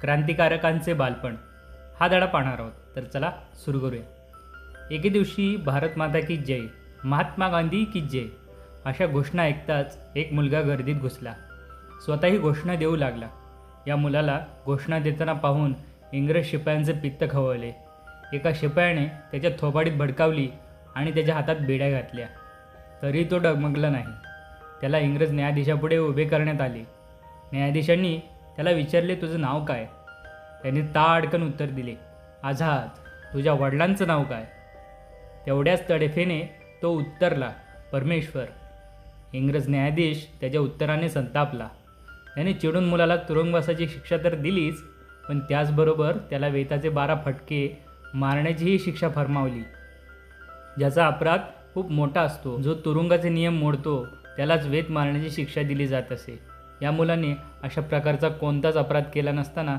क्रांतिकारकांचे बालपण. हा धडा पाहणार आहोत. तर चला सुरू करूया. एके दिवशी भारत माता की जय महात्मा गांधी की जय अशा घोषणा ऐकताच एक मुलगा गर्दीत घुसला. स्वतःही घोषणा देऊ लागला. या मुलाला घोषणा देताना पाहून इंग्रज शिपायांचे पित्त खवळले. एका शिपायाने त्याच्या थोबाडीत भडकावली आणि त्याच्या हातात बेड्या घातल्या. तरी तो डगमगला नाही. त्याला इंग्रज न्यायाधीशापुढे उभे करण्यात आले. न्यायाधीशांनी त्याला विचारले तुझं नाव काय? त्याने ताडकन उत्तर दिले आझाद तुझ्या वडिलांचं नाव काय? तेवढ्याच तडफेने तो उत्तरला परमेश्वर. इंग्रज न्यायाधीश त्याच्या उत्तराने संतापला. त्याने चिडून मुलाला तुरुंगवासाची शिक्षा तर दिलीच पण त्याचबरोबर त्याला वेताचे बारा फटके मारण्याचीही शिक्षा फरमावली ज्याचा अपराध खूप मोठा असतो. जो तुरुंगाचे नियम मोडतो त्यालाच वेत मारण्याची शिक्षा दिली जात असे. या मुलाने अशा प्रकारचा कोणताच अपराध केला नसताना